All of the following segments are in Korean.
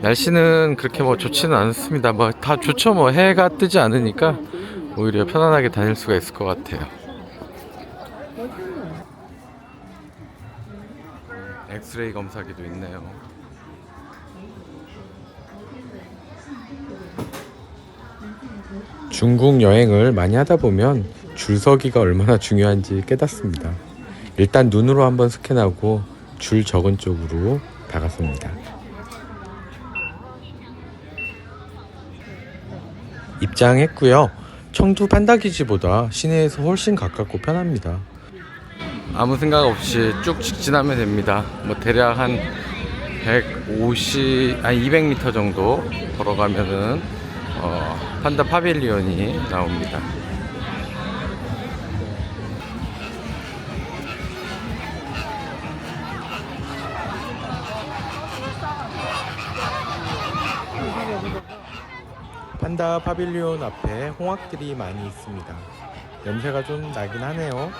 날씨는 그렇게 뭐 좋지는 않습니다. 뭐 다 좋죠. 뭐 해가 뜨지 않으니까 오히려 편안하게 다닐 수가 있을 것 같아요. 엑스레이 검사기도 있네요. 중국 여행을 많이 하다 보면 줄 서기가 얼마나 중요한지 깨닫습니다. 일단 눈으로 한번 스캔하고 줄 적은 쪽으로 다가섭니다. 입장했고요. 청두 판다기지보다 시내에서 훨씬 가깝고 편합니다. 아무 생각 없이 쭉 직진하면 됩니다. 뭐 대략 한 150, 아니 200m 정도 걸어가면은 어, 판다 파빌리온이 나옵니다. 판다 파빌리온 앞에 홍학들이 많이 있습니다. 냄새가 좀 나긴 하네요.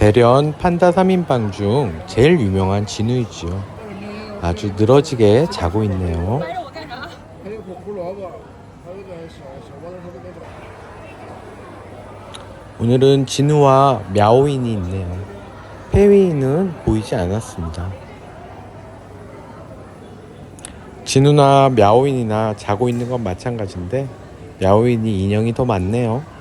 대련 판다 3인방 중 제일 유명한 진우이지요. 아주 늘어지게 자고 있네요. 오늘은 진우와 야오인이 있네요. 페위인은 보이지 않았습니다. 진우나 야오인이나 자고 있는 건 마찬가지인데 야오인이 인형이 더 많네요.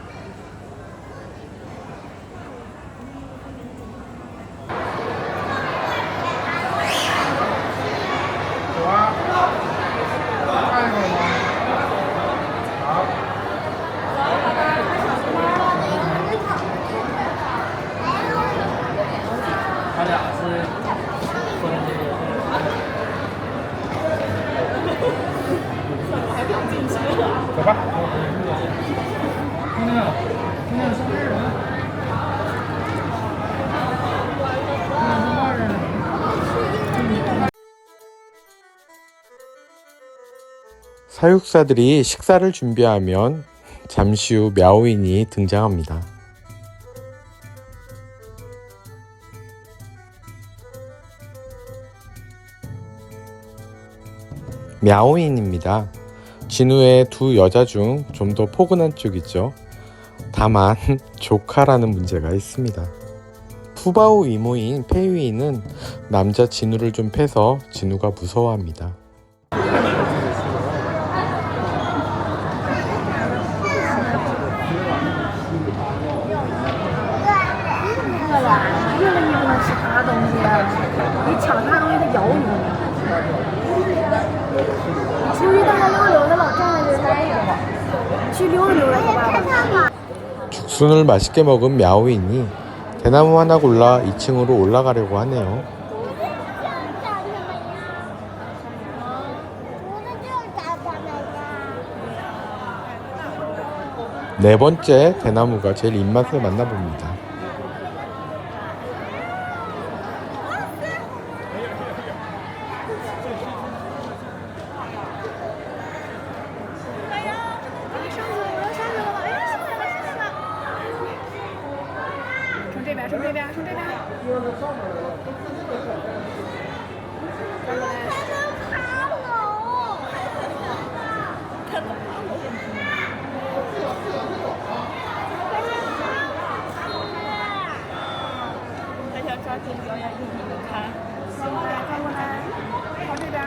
사육사들이 식사를 준비하면 잠시 후 мя오인이 등장합니다. Мя오인입니다. 진우의 두 여자 중 좀 더 포근한 쪽이죠. 다만 조카라는 문제가 있습니다. 푸바오 이모인 페이위는 남자 진우를 좀 패서 진우가 무서워합니다. 죽순을 맛있게 먹은 мя오인이 대나무 하나 골라 2층으로 올라가려고 하네요. 네 번째 대나무가 제일 입맛에 맞나 봅니다.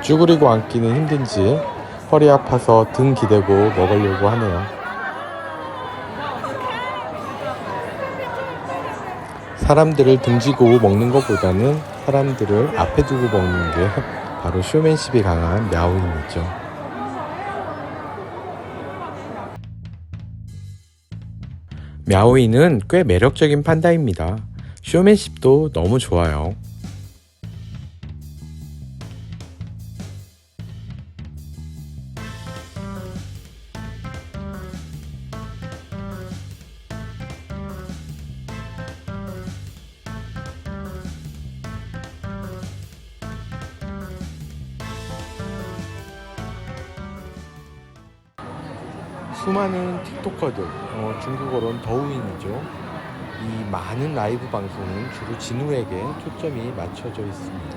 쭈그리고 앉기는 힘든지 허리 아파서 등 기대고 먹으려고 하네요. 사람들을 등지고 먹는 것보다는 사람들을 앞에 두고 먹는 게 바로 쇼맨십이 강한 야오인이죠. 야오이는 꽤 매력적인 판다입니다. 쇼맨십도 너무 좋아요. 수많은 틱토커들, 어, 중국어로는 더우인이죠. 이 많은 라이브 방송은 주로 진우에게 초점이 맞춰져 있습니다.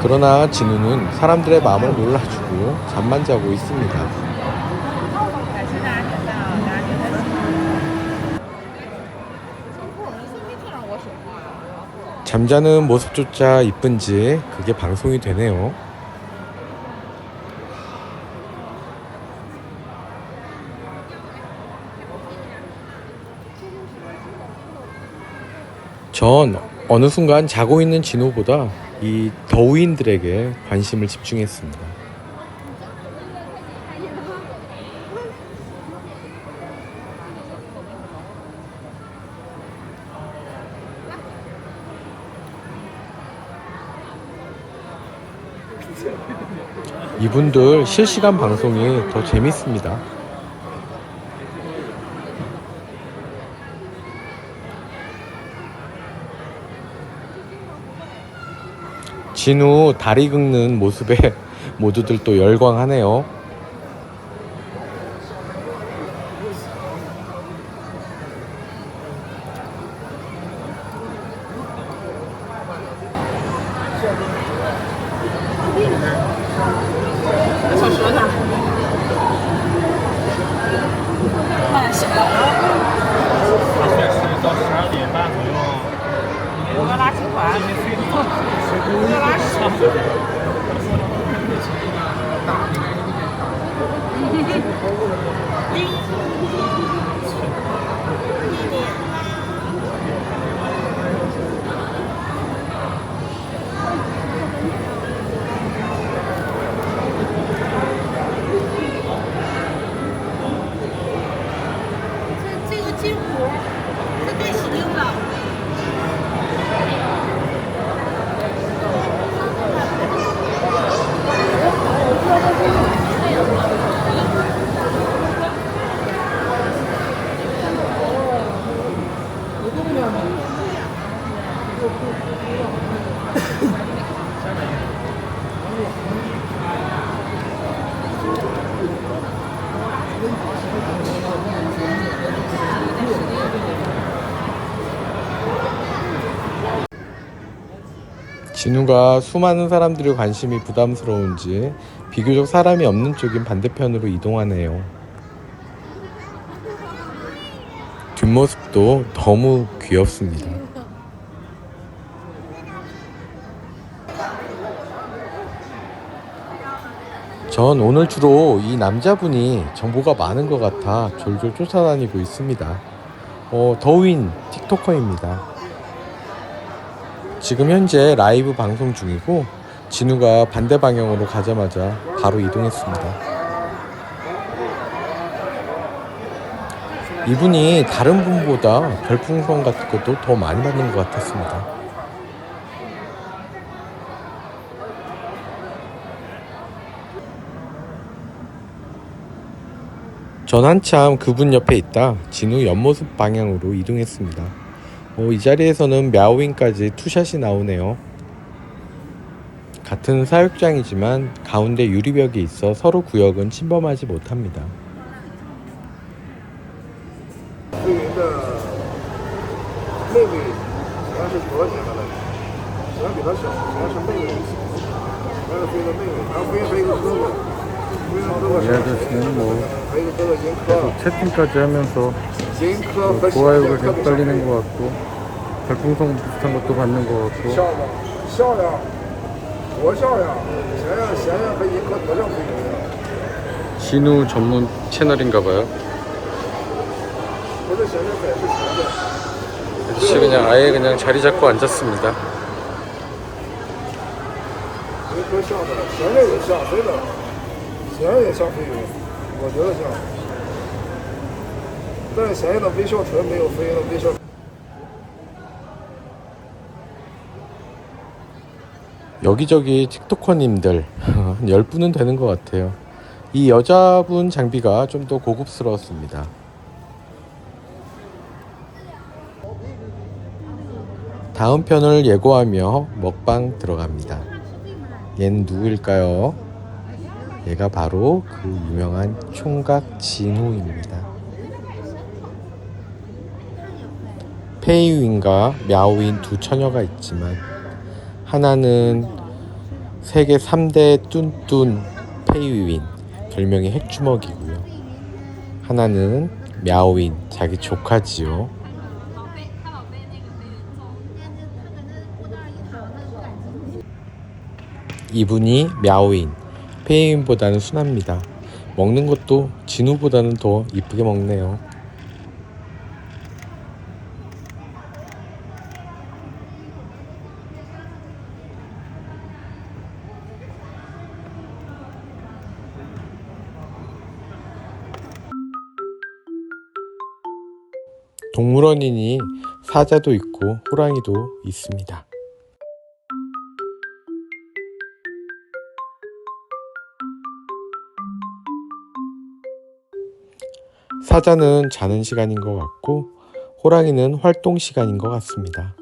그러나 진우는 사람들의 마음을 몰라주고 잠만 자고 있습니다. 잠자는 모습조차 이쁜지 그게 방송이 되네요. 전 어느 순간 자고 있는 진호보다 이 더우인들에게 관심을 집중했습니다. 이분들 실시간 방송이 더 재밌습니다. 진우 다리 긁는 모습에 모두들 또 열광하네요. 진우가 수많은 사람들의 관심이 부담스러운지 비교적 사람이 없는 쪽인 반대편으로 이동하네요. 뒷모습도 너무 귀엽습니다. 전 오늘 주로 이 남자분이 정보가 많은 것 같아 졸졸 쫓아다니고 있습니다. 어, 더윈 틱토커입니다. 지금 현재 라이브 방송 중이고 진우가 반대 방향으로 가자마자 바로 이동했습니다. 이분이 다른 분보다 별풍선 같은 것도 더 많이 받는 것 같았습니다. 전 한참 그분 옆에 있다 진우 옆모습 방향으로 이동했습니다. 어, 이 자리에서는 мя오윙까지 투샷이 나오네요. 같은 사육장이지만 가운데 유리벽이 있어 서로 구역은 침범하지 못합니다. 네, 채팅까지 하면서 그 뭐 고아욕을 계속 떨리는 것 같고 별풍선 비슷한 것도 받는 것 같고. 진우 전문 채널인가봐요. 아저씨 그냥 아예 그냥 자리 잡고 앉았습니다. 银科像的，贤贤也像，真的，贤贤也像飞云。 我觉得像，但是咸鱼的微笑豚没有飞鹰的微笑。 여기저기 틱토커님들 한 10분은 되는 것 같아요. 이 여자분 장비가 좀 더 고급스러웠습니다. 다음 편을 예고하며 먹방 들어갑니다. 얘는 누구일까요? 얘가 바로 그 유명한 총각 진호입니다. 페이윈과 랴오윈 두 처녀가 있지만 하나는 세계 3대 뚠뚠 페이윈 별명이 핵주먹이고요. 하나는 랴오윈 자기 조카지요. 이분이 랴오윈 페이윈보다는 순합니다. 먹는 것도 진우보다는 더 이쁘게 먹네요. 동물원이니 사자도 있고 호랑이도 있습니다. 사자는 자는 시간인 것 같고 호랑이는 활동 시간인 것 같습니다.